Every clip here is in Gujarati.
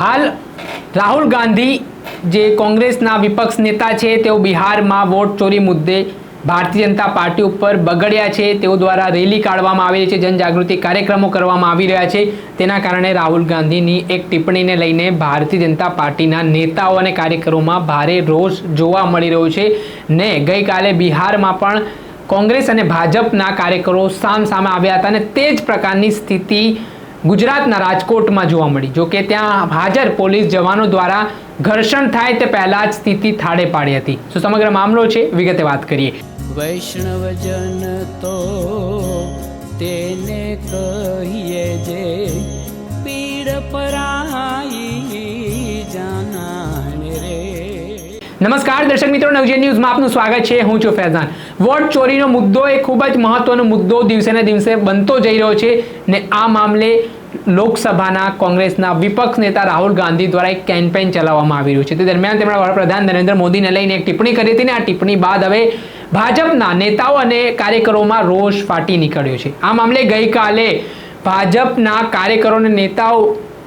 હાલ રાહુલ ગાંધી જે કોંગ્રેસના વિપક્ષ નેતા છે, તેઓ બિહારમાં વોટ ચોરી મુદ્દે ભારતીય જનતા પાર્ટી ઉપર બગડ્યા છે. તેઓ દ્વારા રેલી કાઢવામાં આવી રહી છે, જનજાગૃતિ કાર્યક્રમો કરવામાં આવી રહ્યા છે. તેના કારણે રાહુલ ગાંધીની એક ટિપ્પણીને લઈને ભારતીય જનતા પાર્ટીના નેતાઓ અને કાર્યકરોમાં ભારે રોષ જોવા મળી રહ્યો છે. ને ગઈકાલે બિહારમાં પણ કોંગ્રેસ અને ભાજપના કાર્યકરો સામ સામે આવ્યા હતા અને તે જ પ્રકારની સ્થિતિ ગુજરાતના રાજકોટમાં જોવા મળી. જો કે ત્યાં હાજર પોલીસ જવાનો દ્વારા ઘર્ષણ થાય તે પહેલા જ સ્થિતિ થાળે પાડી હતી. તો સમગ્ર મામલો છે, વિગતે વાત કરીએ. વૈષ્ણવજન તો તેને કહીએ જે નમસ્કાર, દર્શક મિત્રો, નવજીવન ન્યૂઝમાં આપનું સ્વાગત છે. હું છું ફૈઝાન. વોટ ચોરીનો મુદ્દો એ ખૂબ જ મહત્વનો મુદ્દો દિવસે ને દિવસે બનતો જઈ રહ્યો છે ને આ મામલે લોકસભાના કોંગ્રેસના વિપક્ષ નેતા રાહુલ ગાંધી દ્વારા એક કેમ્પેન ચલાવવામાં આવી રહ્યું છે. તે દરમિયાન તેમણે વડાપ્રધાન નરેન્દ્ર મોદીને લઈને એક ટિપ્પણી કરી હતી ને આ ટિપ્પણી બાદ હવે ભાજપના નેતાઓ અને કાર્યકરોમાં રોષ ફાટી નીકળ્યો છે. આ મામલે ગઈકાલે ભાજપના કાર્યકરો અને નેતાઓ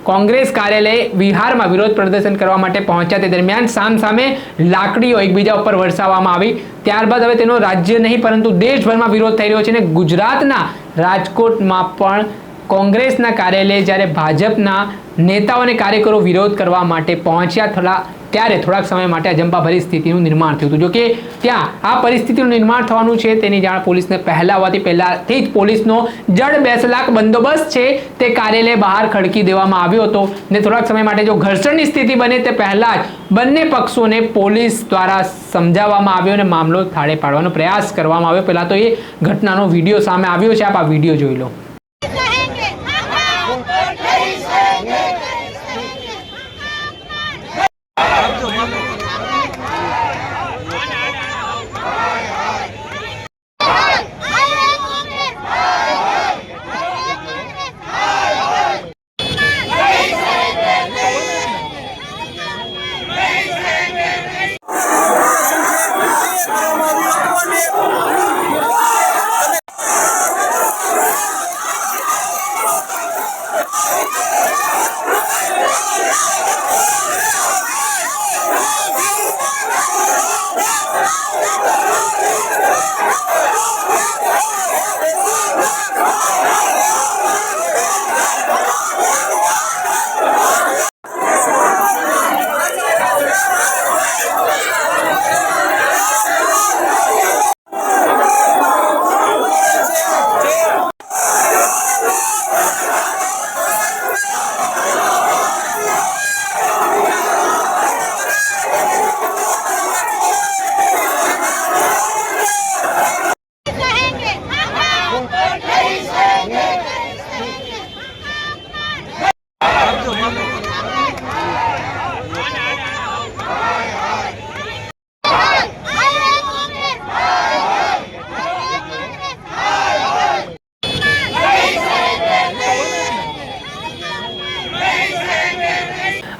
કોંગ્રેસ કાર્યાલય બિહારમાં વિરોધ પ્રદર્શન કરવા માટે પહોંચ્યા. તે દરમિયાન સામ સામે લાકડીઓ એકબીજા ઉપર વરસાવવામાં આવી. ત્યારબાદ હવે તેનો રાજ્ય નહીં, પરંતુ દેશભરમાં વિરોધ થઈ રહ્યો છે અને ગુજરાતના રાજકોટમાં પણ કોંગ્રેસના કાર્યાલય જ્યારે ભાજપના નેતાઓ અને કાર્યકરો વિરોધ કરવા માટે પહોંચ્યા, થોડા ત્યારે થોડાક સમય માટે અજંપાભરી સ્થિતિનું નિર્માણ થયું હતું. જોકે ત્યાં આ પરિસ્થિતિનું નિર્માણ થવાનું છે તેની જાણ પોલીસને પહેલા હોવાથી પહેલાથી જ પોલીસનો જડ બેસલાક બંદોબસ્ત છે તે કાર્યાલય બહાર ખડકી દેવામાં આવ્યો હતો. ને થોડાક સમય માટે જો ઘર્ષણની સ્થિતિ બને તે પહેલાં જ બંને પક્ષોને પોલીસ દ્વારા સમજાવવામાં આવ્યો અને મામલો થાળે પાડવાનો પ્રયાસ કરવામાં આવ્યો. પહેલાં તો એ ઘટનાનો વીડિયો સામે આવ્યો છે. આપ આ વીડિયો જોઈ લો.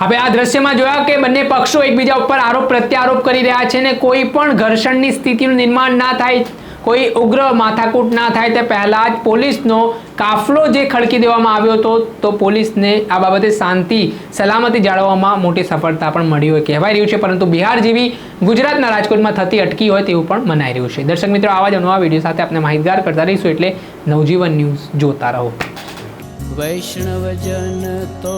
હવે આ દ્રશ્યમાં જોયા કે બંને પક્ષો એકબીજા ઉપર આરોપ પ્રત્યારોપ કરી રહ્યા છે ને કોઈ પણ ઘર્ષણની સ્થિતિનું નિર્માણ ના થાય, કોઈ ઉગ્ર માથાકૂટ ના થાય, તે પહેલા જ પોલીસનો કાફલો જે ખડકી દેવામાં આવ્યો હતો, તો પોલીસને આ બાબતે શાંતિ, સલામતી જાળવવામાં મોટી સફળતા પણ મળી હોય કહેવાય રહ્યું છે, પરંતુ બિહાર જેવી ગુજરાતના રાજકોટમાં થતી અટકી હોય તેવું પણ મનાઈ રહ્યું છે. દર્શક મિત્રો, આવા જ નવા વીડિયો સાથે આપણે માહિતગાર કરતા રહીશું એટલે નવજીવન ન્યૂઝ જોતા રહો. વૈષ્ણવજન તો